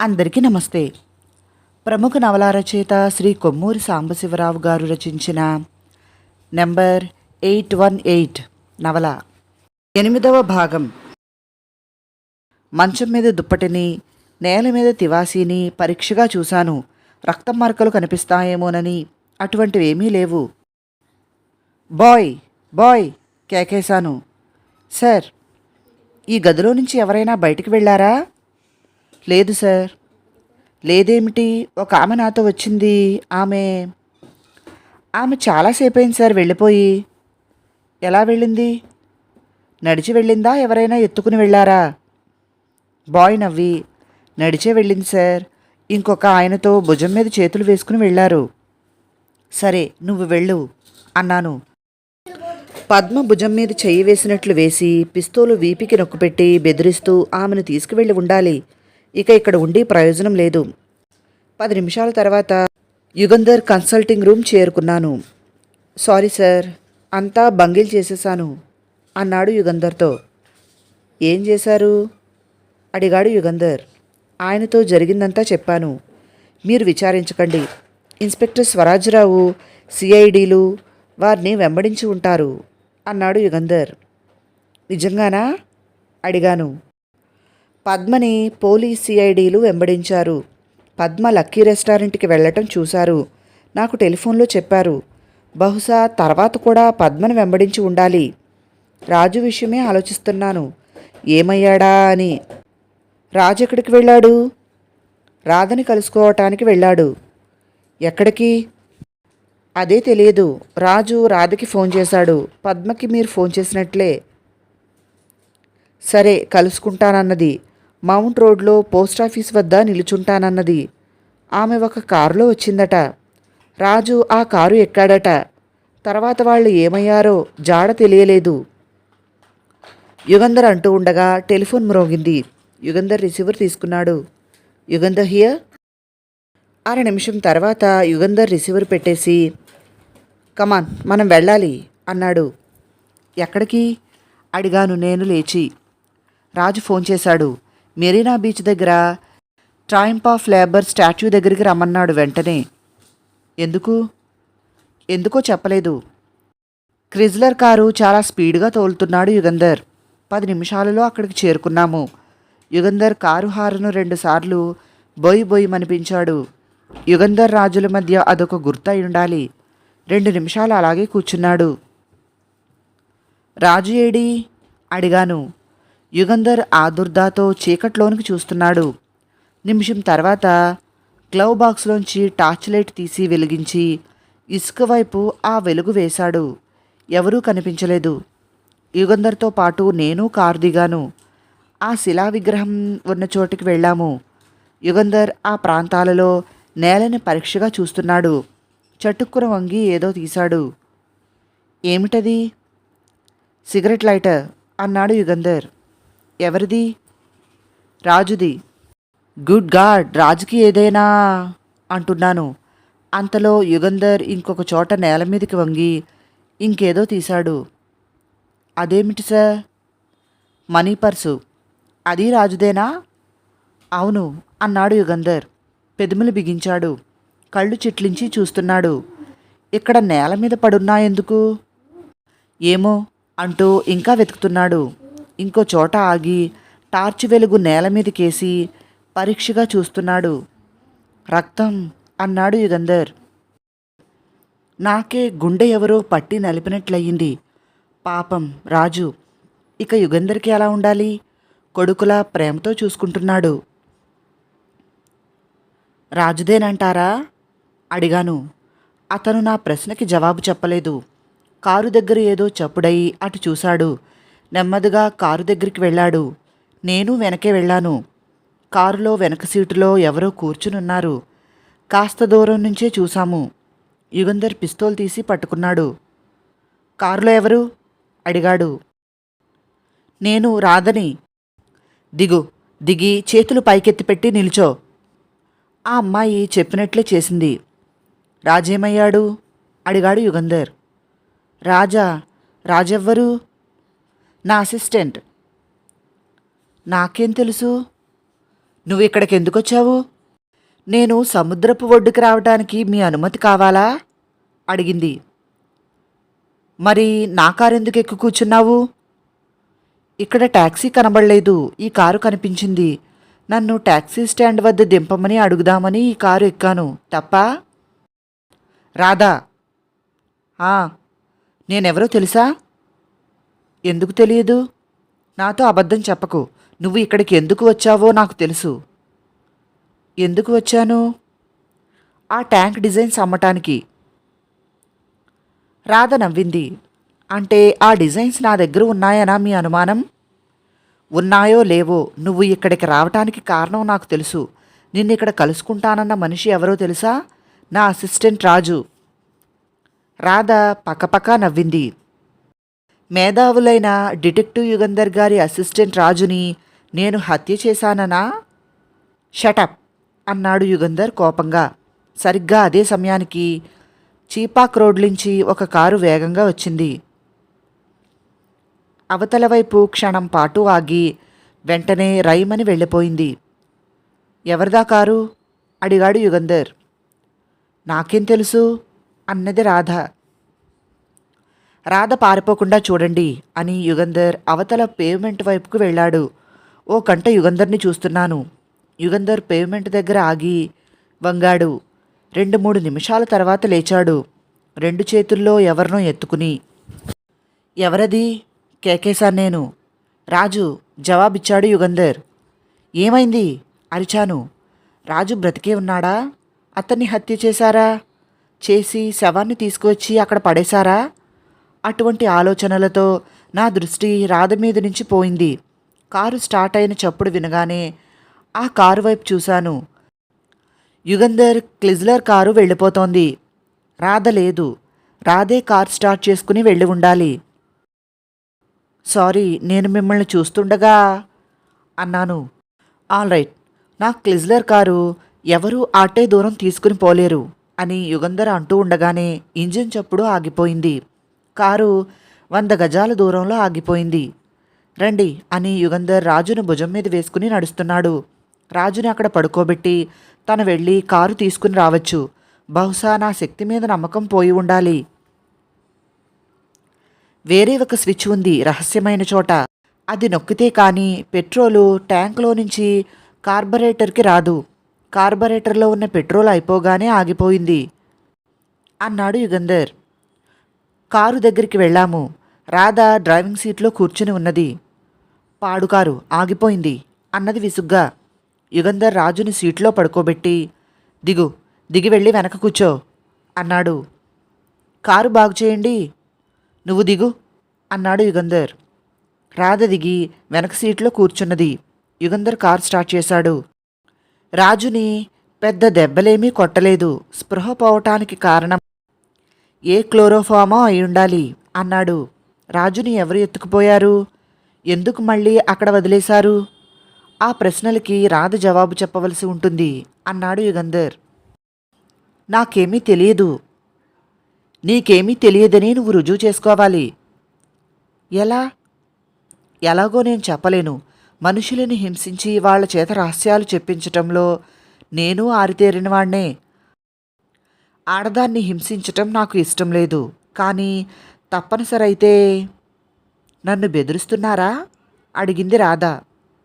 అందరికీ నమస్తే. ప్రముఖ నవల రచయిత శ్రీ కొమ్మూరి సాంబశివరావు గారు రచించిన నెంబర్ ఎయిట్ వన్ ఎయిట్ నవల. ఎనిమిదవ భాగం. మంచం మీద దుప్పటిని నేల మీద తివాసీని పరీక్షగా చూశాను. రక్తం మార్కలు కనిపిస్తాయేమోనని అటువంటివేమీ లేవు. Bye bye కేకేశాను. సార్ ఈ గదిలో నుంచి ఎవరైనా బయటికి వెళ్ళారా? లేదు సార్. లేదేమిటి? ఒక ఆమె నాతో వచ్చింది. ఆమె ఆమె చాలాసేపు అయింది సార్ వెళ్ళిపోయి. ఎలా వెళ్ళింది? నడిచి వెళ్ళిందా? ఎవరైనా ఎత్తుకుని వెళ్ళారా? బాయ్ నవ్వి నడిచే వెళ్ళింది సార్. ఇంకొక ఆయనతో భుజం మీద చేతులు వేసుకుని వెళ్ళారు. సరే నువ్వు వెళ్ళు అన్నాను. పద్మ భుజం మీద చెయ్యి వేసినట్లు వేసి పిస్తోలు వీపికి నొక్కుపెట్టి బెదిరిస్తూ ఆమెను తీసుకువెళ్ళి ఉండాలి. ఇక ఇక్కడ ఉండి ప్రయోజనం లేదు. పది నిమిషాల తర్వాత యుగంధర్ కన్సల్టింగ్ రూమ్ చేరుకున్నాను. సారీ సార్ అంతా బంగిల్ చేసేసాను అన్నాడు యుగంధర్తో. ఏం చేశారు? అడిగాడు యుగంధర్. ఆయనతో జరిగిందంతా చెప్పాను. మీరు విచారించకండి. ఇన్స్పెక్టర్ స్వరాజ్రావు సిఐడీలు వారిని వెంబడించి ఉంటారు అన్నాడు యుగంధర్. నిజంగానా? అడిగాను. పద్మని పోలీస్ సిఐడీలు వెంబడించారు. పద్మ లక్కీ రెస్టారెంట్కి వెళ్ళటం చూశారు. నాకు టెలిఫోన్లో చెప్పారు బహుశా తర్వాత కూడా పద్మని వెంబడించి ఉండాలి. రాజు విషయమే ఆలోచిస్తున్నాను. ఏమయ్యాడా అని. రాజు ఎక్కడికి వెళ్ళాడు? రాధని కలుసుకోవటానికి వెళ్ళాడు. ఎక్కడికి? అదే తెలియదు. రాజు రాధకి ఫోన్ చేశాడు. పద్మకి మీరు ఫోన్ చేసినట్లే. సరే కలుసుకుంటానన్నది. మౌంట్ రోడ్లో పోస్ట్ ఆఫీస్ వద్ద నిలుచుంటానన్నది. ఆమె ఒక కారులో వచ్చిందట. రాజు ఆ కారు ఎక్కాడట. తర్వాత వాళ్ళు ఏమయ్యారో జాడ తెలియలేదు. యుగంధర్ అంటూ ఉండగా టెలిఫోన్ మ్రోగింది. యుగంధర్ రిసీవర్ తీసుకున్నాడు. యుగంధర్ హియర్? అర నిమిషం తర్వాత యుగంధర్ రిసీవర్ పెట్టేసి కమాన్ మనం వెళ్ళాలి అన్నాడు. ఎక్కడికి? అడిగాను నేను లేచి. రాజు ఫోన్ చేశాడు. మెరీనా బీచ్ దగ్గర ట్రాయింప్ ఆఫ్ లేబర్ స్టాచ్యూ దగ్గరికి రమ్మన్నాడు వెంటనే. ఎందుకు? ఎందుకో చెప్పలేదు. క్రిజ్లర్ కారు చాలా స్పీడ్గా తోలుతున్నాడు యుగంధర్. పది నిమిషాలలో అక్కడికి చేరుకున్నాము. యుగంధర్ కారు హారను రెండుసార్లు బొయి బొయ్యి మనిపించాడు. యుగంధర్ రాజుల మధ్య అదొక గుర్తై ఉండాలి. రెండు నిమిషాలు అలాగే కూర్చున్నాడు. రాజు ఏడి? అడిగాను. యుగంధర్ ఆదుర్దాతో చీకట్లోనికి చూస్తున్నాడు. నిమిషం తర్వాత గ్లవ్ బాక్స్లోంచి టార్చ్ లైట్ తీసి వెలిగించి ఇసుక వైపు ఆ వెలుగు వేశాడు. ఎవరూ కనిపించలేదు. యుగంధర్తో పాటు నేను కారు దిగాను ఆ శిలా విగ్రహం ఉన్న చోటికి వెళ్ళాము. యుగంధర్ ఆ ప్రాంతాలలో నేలని పరీక్షగా చూస్తున్నాడు. చటుక్కున వంగి ఏదో తీశాడు. ఏమిటది? సిగరెట్ లైటర్ అన్నాడు యుగంధర్. ఎవరిది? రాజుది. గుడ్ గాడ్ రాజుకి ఏదైనా అంటున్నాను. అంతలో యుగంధర్ ఇంకొక చోట నేల మీదకి వంగి ఇంకేదో తీశాడు. అదేమిటి సార్? Money purse. అది రాజుదేనా? అవును అన్నాడు యుగంధర్. పెదములు బిగించాడు. కళ్ళు చిట్లించి చూస్తున్నాడు. ఇక్కడ నేల మీద పడున్నాయెందుకు? ఏమో అంటూ ఇంకా వెతుకుతున్నాడు. ఇంకో చోట ఆగి టార్చ్ వెలుగు నేల మీదకేసి పరీక్షగా చూస్తున్నాడు. రక్తం అన్నాడు యుగంధర్. నాకే గుండె ఎవరో పట్టి నలిపినట్లయింది. పాపం రాజు. ఇక యుగంధర్కి ఎలా ఉండాలి? కొడుకులా ప్రేమతో చూసుకుంటున్నాడు. రాజుదేనంటారా? అడిగాను. అతను నా ప్రశ్నకి జవాబు చెప్పలేదు. కారు దగ్గర ఏదో చప్పుడై అటు చూశాడు. నెమ్మదిగా కారు దగ్గరికి వెళ్ళాడు. నేను వెనకే వెళ్ళాను. కారులో వెనక సీటులో ఎవరో కూర్చునున్నారు. కాస్త దూరం నుంచే చూశాము. యుగంధర్ పిస్తోల్ తీసి పట్టుకున్నాడు. కారులో ఎవరు? అడిగాడు. నేను రాదని దిగు దిగి చేతులు పైకెత్తిపెట్టి నిల్చో. ఆ అమ్మాయి చెప్పినట్లే చేసింది. రాజేమయ్యాడు? అడిగాడు యుగంధర్. రాజా రాజెవ్వరు? నా అసిస్టెంట్. నాకేం తెలుసు? నువ్వు ఇక్కడికి ఎందుకు వచ్చావు నేను సముద్రపు ఒడ్డుకి రావడానికి మీ అనుమతి కావాలా? అడిగింది. మరి నా కారు ఎందుకు ఎక్కు కూర్చున్నావు? ఇక్కడ ట్యాక్సీ కనబడలేదు. ఈ కారు కనిపించింది. నన్ను ట్యాక్సీ స్టాండ్ వద్ద దింపమని అడుగుదామని ఈ కారు ఎక్కాను. తప్ప? రాధా. నేనెవరో తెలుసా? ఎందుకు తెలియదు? నాతో అబద్ధం చెప్పకు. నువ్వు ఇక్కడికి ఎందుకు వచ్చావో నాకు తెలుసు. ఎందుకు వచ్చాను? ఆ ట్యాంక్ డిజైన్స్ అమ్మటానికి. రాధ నవ్వింది. అంటే ఆ డిజైన్స్ నా దగ్గర ఉన్నాయనా మీ అనుమానం? ఉన్నాయో లేవో నువ్వు ఇక్కడికి రావటానికి కారణం నాకు తెలుసు. నిన్ను ఇక్కడ కలుసుకుంటానన్న మనిషి ఎవరో తెలుసా? నా అసిస్టెంట్ రాజు. రాధ పక్కపక్క నవ్వింది. మేధావులైన డిటెక్టివ్ యుగంధర్ గారి అసిస్టెంట్ రాజుని నేను హత్య చేశాననా? షటప్ అన్నాడు యుగంధర్ కోపంగా. సరిగ్గా అదే సమయానికి చీపాక్ రోడ్ నుంచి ఒక కారు వేగంగా వచ్చింది. అవతల వైపు క్షణం పాటు ఆగి వెంటనే రైమని వెళ్ళిపోయింది. ఎవరిదా కారు? అడిగాడు యుగంధర్. నాకేం తెలుసు అన్నది రాధ. రాధ పారిపోకుండా చూడండి అని యుగంధర్ అవతల పేవ్మెంట్ వైపుకు వెళ్ళాడు. ఓ కంట యుగంధర్ని చూస్తున్నాను. యుగంధర్ పేవ్మెంట్ దగ్గర ఆగి వంగాడు. రెండు మూడు నిమిషాల తర్వాత లేచాడు. రెండు చేతుల్లో ఎవరినో ఎత్తుకుని ఎవరది? కేకేశాను నేను. రాజు జవాబిచ్చాడు యుగంధర్. ఏమైంది? అరిచాను. రాజు బ్రతికే ఉన్నాడా? అతన్ని హత్య చేశారా? చేసి శవాన్ని తీసుకువచ్చి అక్కడ పడేశారా? అటువంటి ఆలోచనలతో నా దృష్టి రాధ మీద నుంచి పోయింది. కారు స్టార్ట్ అయిన చప్పుడు వినగానే ఆ కారు వైపు చూశాను. యుగంధర్ క్లిజ్లర్ కారు వెళ్ళిపోతోంది. రాధ లేదు. రాధే కార్ స్టార్ట్ చేసుకుని వెళ్ళి ఉండాలి. సారీ నేను మిమ్మల్ని చూస్తుండగా అన్నాను. ఆల్ రైట్ నా క్లిజ్లర్ కారు ఎవరూ ఆటే దూరం తీసుకుని పోలేరు అని యుగంధర్ అంటూ ఉండగానే ఇంజిన్ చప్పుడు ఆగిపోయింది. కారు వంద గజాల దూరంలో ఆగిపోయింది. రండి అని యుగంధర్ రాజును భుజం మీద వేసుకుని నడుస్తున్నాడు. రాజుని అక్కడ పడుకోబెట్టి తను వెళ్ళి కారు తీసుకుని రావచ్చు. బహుశా నా శక్తి మీద నమ్మకం పోయి ఉండాలి. వేరే ఒక స్విచ్ ఉంది రహస్యమైన చోట. అది నొక్కితే కానీ పెట్రోలు ట్యాంక్లో నుంచి కార్బొరేటర్కి రాదు. కార్బొరేటర్లో ఉన్న పెట్రోల్ అయిపోగానే ఆగిపోయింది. అన్నాడు యుగంధర్. కారు దగ్గరికి వెళ్ళాము. రాధ డ్రైవింగ్ సీట్లో కూర్చుని ఉన్నది. పాడు కారు ఆగిపోయింది అన్నది విసుగ్గా. యుగంధర్ రాజుని సీట్లో పడుకోబెట్టి దిగు దిగి వెళ్ళి వెనక కూర్చో అన్నాడు. కారు బాగు చేయండి. నువ్వు దిగు అన్నాడు యుగంధర్. రాధ దిగి వెనక సీట్లో కూర్చున్నది. యుగంధర్ కారు స్టార్ట్ చేశాడు. రాజుని పెద్ద దెబ్బలేమీ కొట్టలేదు. స్పృహ పోవటానికి కారణం ఏ క్లోరోఫామో అయి ఉండాలి అన్నాడు. రాజుని ఎవరు ఎత్తుకుపోయారు? ఎందుకు మళ్ళీ అక్కడ వదిలేశారు? ఆ ప్రశ్నలకి రాధ జవాబు చెప్పవలసి ఉంటుంది అన్నాడు యుగంధర్. నాకేమీ తెలియదు. నీకేమీ తెలియదని నువ్వు రుజువు చేసుకోవాలి. ఎలా? ఎలాగో నేను చెప్పలేను. మనుషులని హింసించి వాళ్ళ చేత రహస్యాలు చెప్పించటంలో నేను ఆరితేరినవాణ్ణే. ఆడదాన్ని హింసించటం నాకు ఇష్టం లేదు. కానీ తప్పనిసరి అయితే నన్ను బెదిరిస్తున్నారా? అడిగింది రాధ.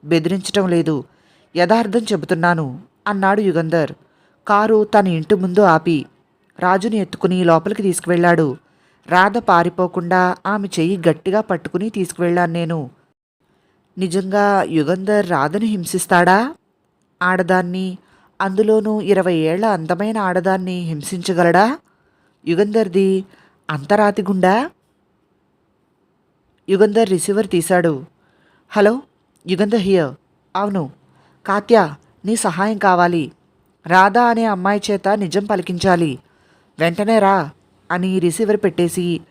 బెదిరించటం లేదు. యథార్థం చెబుతున్నాను అన్నాడు యుగంధర్. కారు తన ఇంటి ముందు ఆపి రాజుని ఎత్తుకుని లోపలికి తీసుకువెళ్ళాడు. రాధ పారిపోకుండా ఆమె చెయ్యి గట్టిగా పట్టుకుని తీసుకువెళ్ళాను నేను. నిజంగా యుగంధర్ రాధను హింసిస్తాడా? ఆడదాన్ని అందులోనూ ఇరవై ఏళ్ళ అందమైన ఆడదాన్ని హింసించగలడా? యుగంధర్ది అంతరాతి గుండా? యుగంధర్ రిసీవర్ తీశాడు. Hello Yugandhar here. అవును కాత్య నీ సహాయం కావాలి. రాధా అనే అమ్మాయి చేత నిజం పలికించాలి. వెంటనే రా అని రిసీవర్ పెట్టేసి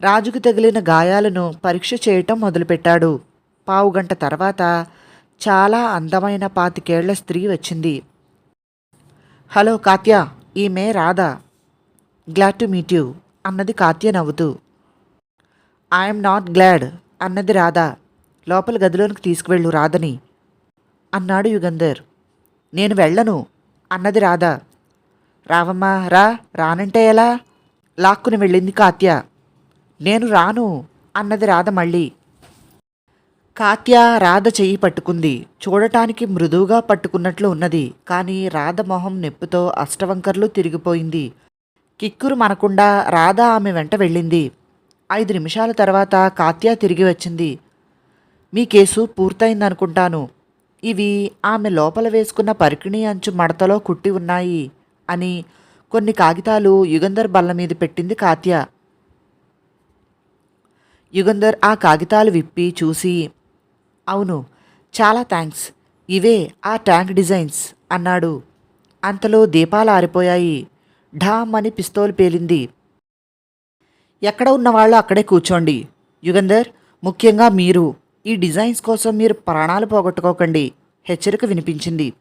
రాజుకు తగిలిన గాయాలను పరీక్ష చేయటం మొదలుపెట్టాడు. పావుగంట తర్వాత చాలా అందమైన పాతికేళ్ళ స్త్రీ వచ్చింది. హలో కాత్య ఈమె Radha. Glad to meet you అన్నది కాత్య నవ్వుతూ. ఐఎమ్ నాట్ గ్లాడ్ అన్నది రాధా. లోపల గదిలోనికి తీసుకువెళ్ళు రాధని అన్నాడు యుగంధర్. నేను వెళ్ళను అన్నది రాధ. రావమ్మా రా రానంటే ఎలా? లాక్కుని వెళ్ళింది కాత్య. నేను రాను అన్నది రాధ మళ్ళీ. కాత్య రాధ చెయ్యి పట్టుకుంది. చూడటానికి మృదువుగా పట్టుకున్నట్లు ఉన్నది. కానీ రాధ మొహం నెప్పుతో అష్టవంకర్లు తిరిగిపోయింది. కిక్కురు మనకుండా రాధ ఆమె వెంట వెళ్ళింది. ఐదు నిమిషాల తర్వాత కాత్య తిరిగి వచ్చింది. మీ కేసు పూర్తయిందనుకుంటాను. ఇవి ఆమె లోపల వేసుకున్న పరికిణి అంచు మడతలో కుట్టి ఉన్నాయి అని కొన్ని కాగితాలు యుగంధర్ బల్ల మీద పెట్టింది కాత్య. యుగంధర్ ఆ కాగితాలు విప్పి చూసి అవును చాలా థ్యాంక్స్ ఇవే ఆ ట్యాంక్ డిజైన్స్ అన్నాడు. అంతలో దీపాలు ఆరిపోయాయి. ఢామ్ అని పిస్తోల్ పేలింది. ఎక్కడ ఉన్నవాళ్ళు అక్కడే కూర్చోండి. యుగంధర్ ముఖ్యంగా మీరు. ఈ డిజైన్స్ కోసం మీరు ప్రాణాలు పోగొట్టుకోకండి హెచ్చరిక వినిపించింది.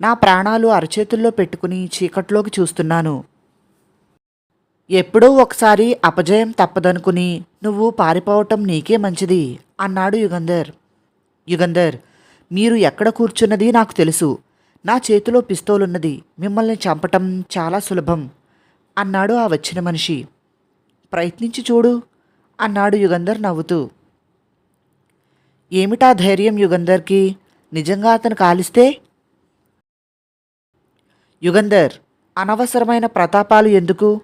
నా ప్రాణాలు అరచేతుల్లో పెట్టుకుని చీకట్లోకి చూస్తున్నాను. ఎప్పుడో ఒకసారి అపజయం తప్పదనుకుని నువ్వు పారిపోవటం నీకే మంచిది అన్నాడు యుగంధర్. యుగంధర్ మీరు ఎక్కడ కూర్చున్నది నాకు తెలుసు. నా చేతిలో పిస్తోలున్నది. మిమ్మల్ని చంపటం చాలా సులభం అన్నాడు ఆ వచ్చిన మనిషి. ప్రయత్నించి చూడు అన్నాడు యుగంధర్ నవ్వుతూ. ఏమిటా ధైర్యం యుగంధర్కి? నిజంగా అతను కాలిస్తే? యుగంధర్ అనవసరమైన ప్రతాపాలు ఎందుకు?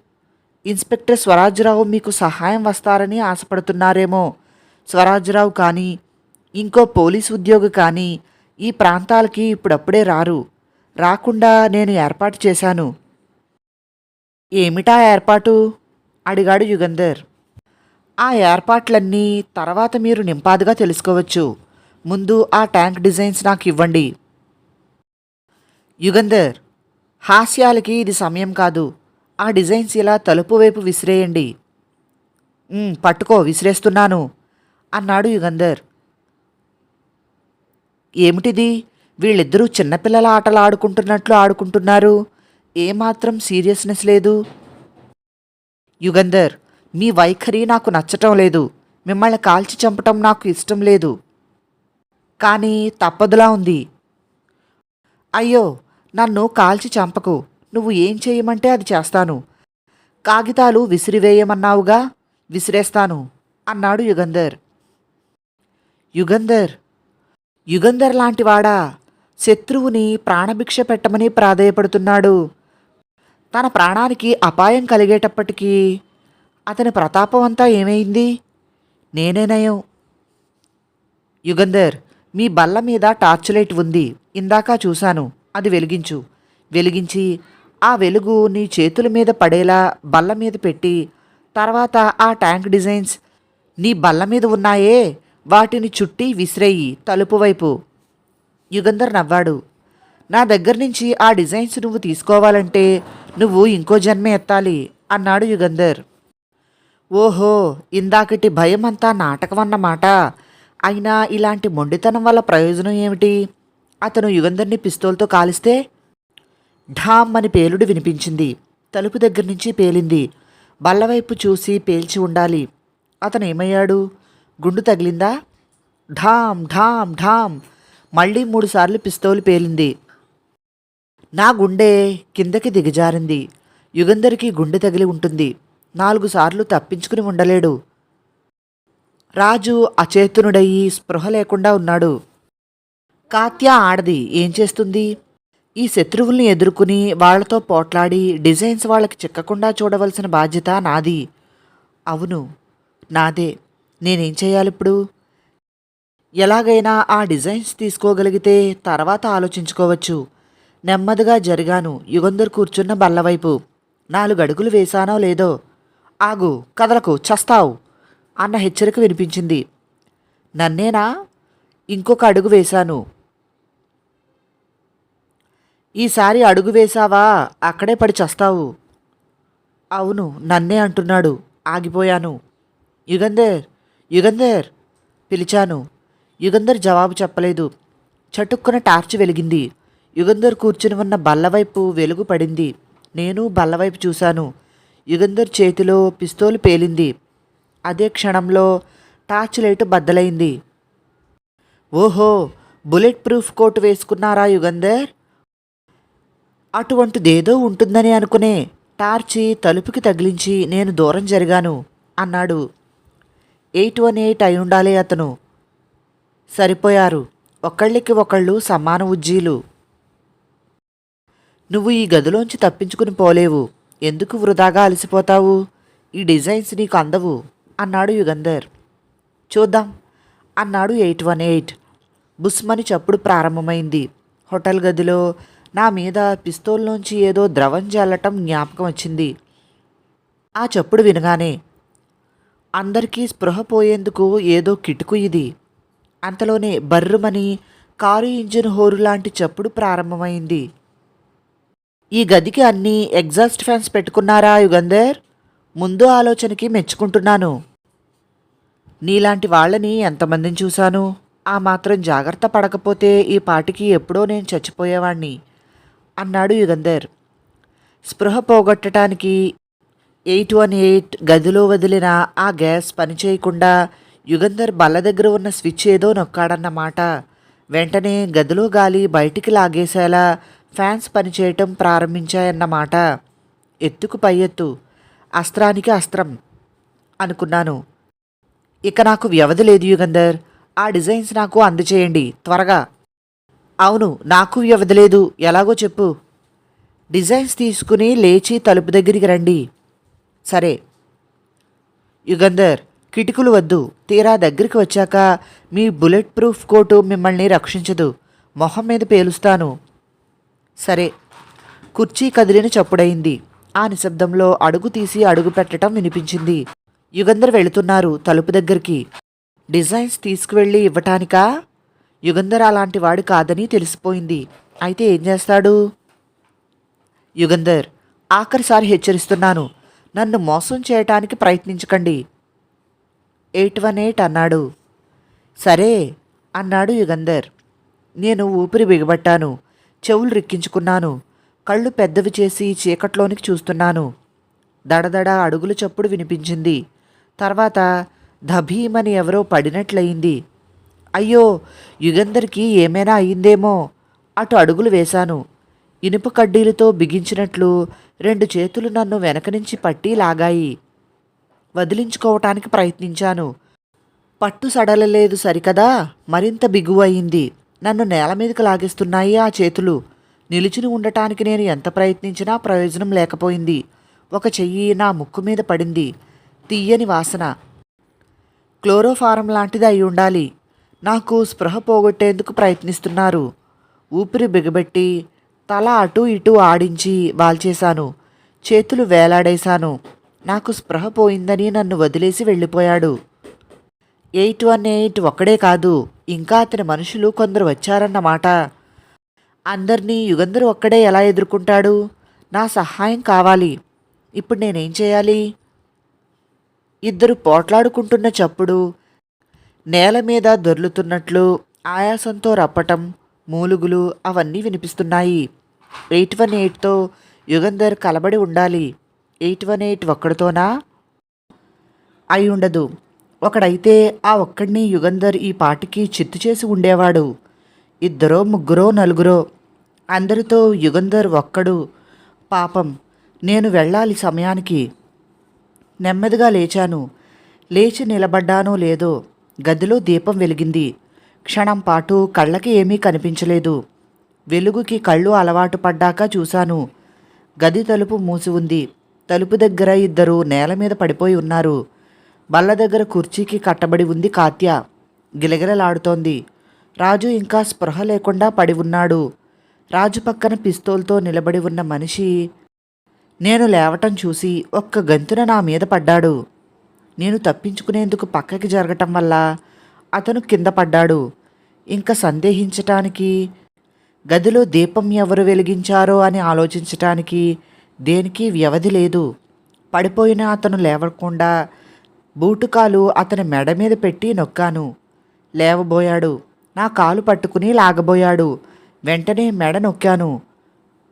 ఇన్స్పెక్టర్ స్వరాజ్రావు మీకు సహాయం వస్తారని ఆశపడుతున్నారేమో. స్వరాజ్రావు కానీ ఇంకో పోలీస్ ఉద్యోగి కానీ ఈ ప్రాంతాలకి ఇప్పుడప్పుడే రారు. రాకుండా నేను ఏర్పాటు చేశాను. ఏమిటా ఏర్పాటు? అడిగాడు యుగంధర్. ఆ ఏర్పాట్లన్నీ తర్వాత మీరు నింపాదిగా తెలుసుకోవచ్చు. ముందు ఆ ట్యాంక్ డిజైన్స్ నాకు ఇవ్వండి. యుగంధర్ హాస్యాలకి ఇది సమయం కాదు. ఆ డిజైన్స్ ఇలా తలుపు వైపు విసిరేయండి. పట్టుకో విసిరేస్తున్నాను అన్నాడు యుగంధర్. ఏమిటిది? వీళ్ళిద్దరూ చిన్నపిల్లల ఆటలు ఆడుకుంటున్నట్లు ఆడుకుంటున్నారు. ఏమాత్రం సీరియస్నెస్ లేదు. యుగంధర్ మీ వైఖరి నాకు నచ్చటం లేదు. మిమ్మల్ని కాల్చి చంపటం నాకు ఇష్టం లేదు. కానీ తప్పదులా ఉంది. అయ్యో నన్ను కాల్చి చంపకు. నువ్వు ఏం చేయమంటే అది చేస్తాను. కాగితాలు విసిరివేయమన్నావుగా? విసిరేస్తాను అన్నాడు యుగంధర్. యుగంధర్ యుగంధర్ లాంటివాడా? శత్రువుని ప్రాణభిక్ష పెట్టమని ప్రాధేయపడుతున్నాడు. తన ప్రాణానికి అపాయం కలిగేటప్పటికీ అతని ప్రతాపం అంతా ఏమైంది? నేనే నయం. యుగంధర్ మీ బల్ల మీద టార్చ్ లైట్ ఉంది. ఇందాక చూశాను. అది వెలిగించు. వెలిగించి ఆ వెలుగు నీ చేతుల మీద పడేలా బల్ల మీద పెట్టి తర్వాత ఆ ట్యాంక్ డిజైన్స్ నీ బల్ల మీద ఉన్నాయే? వాటిని చుట్టి విసిరేయి తలుపు వైపు. యుగంధర్ నవ్వాడు. నా దగ్గర నుంచి ఆ డిజైన్స్ నువ్వు తీసుకోవాలంటే నువ్వు ఇంకో జన్మ ఎత్తాలి అన్నాడు యుగంధర్. ఓహో ఇందాకటి భయం అంతా నాటకం అన్నమాట అయినా ఇలాంటి మొండితనం వల్ల ప్రయోజనం ఏమిటి? అతను యుగంధర్ని పిస్తోల్తో కాలిస్తే? ఢామ్ అని పేలుడు వినిపించింది. తలుపు దగ్గర నుంచి పేలింది. బల్లవైపు చూసి పేల్చి ఉండాలి. అతను ఏమయ్యాడు గుండు తగిలిందా? ఢామ్ ఢామ్ ఢామ్. మళ్ళీ మూడుసార్లు పిస్తోలు పేలింది. నా గుండె కిందకి దిగజారింది. యుగంధర్కి గుండె తగిలి ఉంటుంది. నాలుగు సార్లు తప్పించుకుని ఉండలేడు. రాజు అచేతనుడయ్యి స్పృహ లేకుండా ఉన్నాడు. కాత్య ఆడది ఏం చేస్తుంది? ఈ శత్రువుల్ని ఎదుర్కొని వాళ్ళతో పోట్లాడి డిజైన్స్ వాళ్ళకి చిక్కకుండా చూడవలసిన బాధ్యత నాది. అవును నాదే. నేనేం చేయాలిప్పుడు ఎలాగైనా ఆ డిజైన్స్ తీసుకోగలిగితే తర్వాత ఆలోచించుకోవచ్చు. నెమ్మదిగా జరిగాను. యుగంధర్ కూర్చున్న బల్లవైపు నాలుగు అడుగులు వేశానో లేదో? ఆగు కదలకు చస్తావు అన్న హెచ్చరిక వినిపించింది. నన్నేనా? ఇంకొక అడుగు వేశాను. ఈసారి అడుగు వేశావా? అక్కడే పడి చస్తావు. అవును నన్నే అంటున్నాడు. ఆగిపోయాను. యుగంధర్ యుగంధర్! పిలిచాను. యుగంధర్ జవాబు చెప్పలేదు. చటుక్కున టార్చ్ వెలిగింది. యుగంధర్ కూర్చుని ఉన్న బల్లవైపు వెలుగు పడింది. నేను బల్లవైపు చూశాను. యుగంధర్ చేతిలో పిస్తోలు పేలింది. అదే క్షణంలో టార్చ్ లైట్ బద్దలైంది. ఓహో! బుల్లెట్ ప్రూఫ్ కోట్ వేసుకున్నారా యుగంధర్? అటువంటిదేదో ఉంటుందని అనుకునే టార్చి తలుపుకి తగిలించి నేను దూరం జరిగాను అన్నాడు. ఎయిట్ వన్ ఎయిట్ అయి ఉండాలి అతను. సరిపోయారు. ఒకళ్ళకి ఒకళ్ళు సమాన ఉజ్జీలు. నువ్వు ఈ గదిలోంచి తప్పించుకుని పోలేవు. ఎందుకు వృధాగా అలసిపోతావు? ఈ డిజైన్స్ నీకు అందవు అన్నాడు యుగంధర్. చూద్దాం అన్నాడు ఎయిట్ వన్ ఎయిట్. బుస్మని చప్పుడు ప్రారంభమైంది. హోటల్ గదిలో నా మీద పిస్తోల్లోంచి ఏదో ద్రవం జల్లటం జ్ఞాపకం వచ్చింది. ఆ చప్పుడు వినగానే అందరికీ స్పృహ పోయేందుకు ఏదో కిటుకు ఇది. అంతలోనే బర్రుమని కారు ఇంజిన్ హోరు లాంటి చప్పుడు ప్రారంభమైంది. ఈ గదికి అన్ని ఎగ్జాస్ట్ ఫ్యాన్స్ పెట్టుకున్నారా యుగంధర్? ముందు ఆలోచనకి మెచ్చుకుంటున్నాను. నీలాంటి వాళ్ళని ఎంతమందిని చూశాను? ఆ మాత్రం జాగ్రత్త పడకపోతే ఈ పాటికి ఎప్పుడో నేను చచ్చిపోయేవాణ్ణి అన్నాడు యుగంధర్. స్పృహ పోగొట్టడానికి ఎయిట్ వన్ ఎయిట్ గదిలో వదిలిన ఆ గ్యాస్ పనిచేయకుండా యుగంధర్ బల్ల దగ్గర ఉన్న స్విచ్ ఏదో నొక్కాడన్నమాట. వెంటనే గదిలో గాలి బయటికి లాగేసేలా ఫ్యాన్స్ పనిచేయటం ప్రారంభించాయన్నమాట. ఎత్తుకు పై ఎత్తు. అస్త్రానికి అస్త్రం అనుకున్నాను. ఇక నాకు వ్యవధి లేదు యుగంధర్. ఆ డిజైన్స్ నాకు అందచేయండి. త్వరగా. అవును నాకు వ్యవధి లేదు. ఎలాగో చెప్పు. డిజైన్స్ తీసుకుని లేచి తలుపు దగ్గరికి రండి. సరే. యుగంధర్ కిటికలు వద్దు. తీరా దగ్గరికి వచ్చాక మీ బుల్లెట్ ప్రూఫ్ కోటు మిమ్మల్ని రక్షించదు. మొహం మీద పేలుస్తాను. సరే. కుర్చీ కదిలిన చప్పుడైంది ఆ నిశ్శబ్దంలో అడుగు తీసి అడుగు పెట్టడం వినిపించింది. యుగంధర్ వెళుతున్నారు తలుపు దగ్గరికి. డిజైన్స్ తీసుకువెళ్ళి ఇవ్వటానికా? యుగంధర్ అలాంటి వాడు కాదని తెలిసిపోయింది. అయితే ఏం చేస్తాడు? యుగంధర్ ఆఖరిసారి హెచ్చరిస్తున్నాను. నన్ను మోసం చేయటానికి ప్రయత్నించకండి. ఎయిట్ వన్ ఎయిట్ అన్నాడు. సరే అన్నాడు యుగంధర్. నేను ఊపిరి బిగబట్టాను. చెవులు రిక్కించుకున్నాను. కళ్ళు పెద్దవి చేసి చీకట్లోనికి చూస్తున్నాను. దడదడ అడుగుల చప్పుడు వినిపించింది. తర్వాత ధభీమని ఎవరో పడినట్లయింది. అయ్యో యుగంధర్కి ఏమైనా అయిందేమో అటు అడుగులు వేశాను. ఇనుప కడ్డీలతో బిగించినట్లు రెండు చేతులు నన్ను వెనక నుంచి పట్టి లాగాయి. వదిలించుకోవటానికి ప్రయత్నించాను. పట్టు సడలలేదు సరికదా? మరింత బిగువయింది నన్ను నేల మీదకి లాగేస్తున్నాయి ఆ చేతులు. నిలిచిని ఉండటానికి నేను ఎంత ప్రయత్నించినా ప్రయోజనం లేకపోయింది. ఒక చెయ్యి నా ముక్కు మీద పడింది. తీయని వాసన. క్లోరోఫారం లాంటిది అయి ఉండాలి. నాకు స్పృహ పోగొట్టేందుకు ప్రయత్నిస్తున్నారు. ఊపిరి బిగబెట్టి తల అటూ ఇటూ ఆడించి వాల్చేశాను. చేతులు వేలాడేశాను. నాకు స్పృహ పోయిందని నన్ను వదిలేసి వెళ్ళిపోయాడు. ఎయిట్ వన్ ఎయిట్ ఒక్కడే కాదు ఇంకా అతని మనుషులు కొందరు వచ్చారన్నమాట. అందరినీ యుగంధర్ ఒక్కడే ఎలా ఎదుర్కొంటాడు? నా సహాయం కావాలి. ఇప్పుడు నేనేం చేయాలి? ఇద్దరు పోట్లాడుకుంటున్న చప్పుడు నేల మీద దొర్లుతున్నట్లు ఆయాసంతో రప్పటం మూలుగులు అవన్నీ వినిపిస్తున్నాయి. ఎయిట్ వన్ ఎయిట్తో యుగంధర్ కలబడి ఉండాలి. ఎయిట్ వన్ ఎయిట్ ఒక్కడితోనా? అయి ఉండదు. ఒకడైతే ఆ ఒక్కడిని యుగంధర్ ఈ పాటికి చిత్తు చేసి ఉండేవాడు. ఇద్దరో ముగ్గురో నలుగురో. అందరితో యుగంధర్ ఒక్కడు. పాపం నేను వెళ్ళాలి సమయానికి. నెమ్మదిగా లేచాను. లేచి నిలబడ్డానో లేదో గదిలో దీపం వెలిగింది. క్షణం పాటు కళ్ళకి ఏమీ కనిపించలేదు. వెలుగుకి కళ్ళు అలవాటు పడ్డాక చూశాను. గది తలుపు మూసి ఉంది. తలుపు దగ్గర ఇద్దరు నేల మీద పడిపోయి ఉన్నారు. బల్ల దగ్గర కుర్చీకి కట్టబడి ఉంది కాత్య. గిలగిలలాడుతోంది. రాజు ఇంకా స్పృహ లేకుండా పడి ఉన్నాడు. రాజు పక్కన పిస్తోల్తో నిలబడి ఉన్న మనిషి నేను లేవటం చూసి ఒక్క గంతున నా మీద పడ్డాడు. నేను తప్పించుకునేందుకు పక్కకి జరగటం వల్ల అతను కింద పడ్డాడు. ఇంకా సందేహించటానికి గదిలో దీపం ఎవరు వెలిగించారో అని ఆలోచించటానికి దేనికి వ్యవధి లేదు. పడిపోయిన అతను లేవకుండా బూటుకాలు అతని మెడ మీద పెట్టి నొక్కాను. లేవబోయాడు. నా కాలు పట్టుకుని లాగబోయాడు. వెంటనే మెడ నొక్కాను.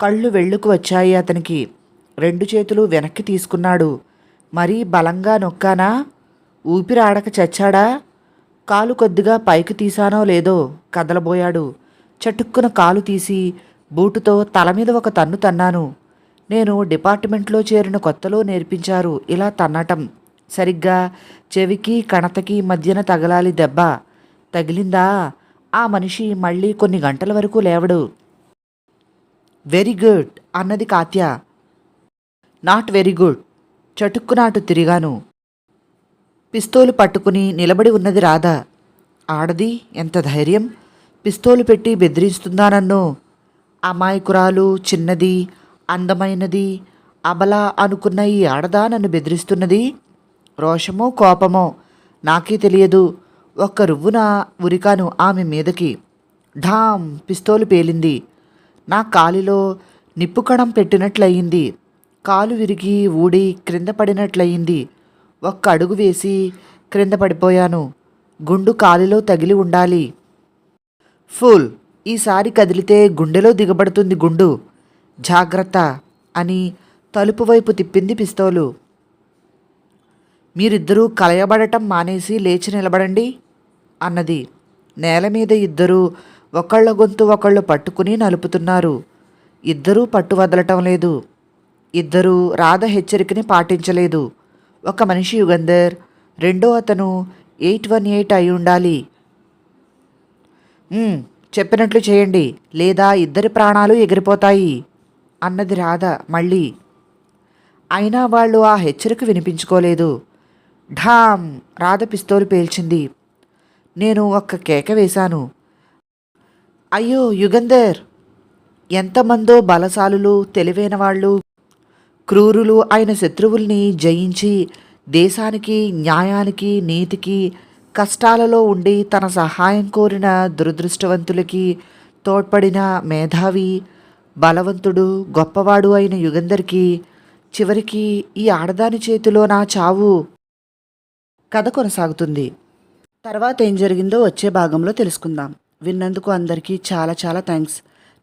కళ్ళు వెళ్ళుకు వచ్చాయి అతనికి. రెండు చేతులు వెనక్కి తీసుకున్నాడు. మరీ బలంగా నొక్కానా? ఊపిరాడక చచ్చాడా? కాలు కొద్దిగా పైకి తీసానో లేదో కదలబోయాడు. చటుక్కున కాలు తీసి బూటుతో తల మీద ఒక తన్ను తన్నాను. నేను డిపార్ట్మెంట్లో చేరిన కొత్తలో నేర్పించారు ఇలా తన్నటం. సరిగ్గా చెవికి కణతకి మధ్యన తగలాలి దెబ్బ. తగిలిందా? ఆ మనిషి మళ్ళీ కొన్ని గంటల వరకు లేవడు. వెరీ గుడ్ అన్నది కాత్య. Not very good. చటుక్కునాటు తిరిగాను. పిస్తోలు పట్టుకుని నిలబడి ఉన్నది రాధ. ఆడది ఎంత ధైర్యం? పిస్తోలు పెట్టి బెదిరిస్తుందా నన్ను? అమాయకురాలు చిన్నది అందమైనది అబల అనుకున్న ఈ ఆడదా నన్ను బెదిరిస్తున్నది? రోషమో కోపమో నాకే తెలియదు. ఒక్క రువ్వున ఉరికాను ఆమె మీదకి. ఢామ్! పిస్తోలు పేలింది. నా కాలిలో నిప్పుకణం పెట్టినట్లయింది. కాలు విరిగి ఊడి క్రింద పడినట్లయింది. ఒక్క అడుగు వేసి క్రింద పడిపోయాను. గుండు కాలిలో తగిలి ఉండాలి. ఫుల్ ఈసారి కదిలితే గుండెలో దిగబడుతుంది గుండు. జాగ్రత్త అని తలుపు వైపు తిప్పింది పిస్తోలు. మీరిద్దరూ కలయబడటం మానేసి లేచి నిలబడండి అన్నది. నేల మీద ఇద్దరూ ఒకళ్ళ గొంతు ఒకళ్ళు పట్టుకుని నలుపుతున్నారు. ఇద్దరూ పట్టు వదలటం లేదు. ఇద్దరూ రాధ హెచ్చరికని పాటించలేదు. ఒక మనిషి యుగంధర్ రెండో అతను ఎయిట్ వన్ ఎయిట్ అయి ఉండాలి. చెప్పినట్లు చేయండి. లేదా ఇద్దరి ప్రాణాలు ఎగిరిపోతాయి. అన్నది రాధ మళ్ళీ. అయినా వాళ్ళు ఆ హెచ్చరిక వినిపించుకోలేదు. ఢామ్! రాధ పిస్తోలు పేల్చింది. నేను ఒక్క కేక వేశాను. అయ్యో యుగంధర్! ఎంతమందో బలశాలులు తెలివైన వాళ్ళు క్రూరులు అయిన శత్రువుల్ని జయించి దేశానికి న్యాయానికి నీతికి కష్టాలలో ఉండి తన సహాయం కోరిన దురదృష్టవంతులకి తోడ్పడిన మేధావి బలవంతుడు గొప్పవాడు అయిన యుగంధర్కి చివరికి ఈ ఆడదాని చేతిలో నా చావు కథ కొనసాగుతుంది. తర్వాత ఏం జరిగిందో వచ్చే భాగంలో తెలుసుకుందాం. విన్నందుకు అందరికీ చాలా చాలా థ్యాంక్స్.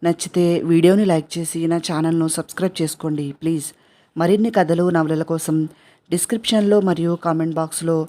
నచ్చితే వీడియోని లైక్ చేసి నా ఛానల్ను సబ్స్క్రైబ్ చేసుకోండి ప్లీజ్. మరిన్ని కథలు నవలల కోసం డిస్క్రిప్షన్లో మరియు కామెంట్ బాక్స్లో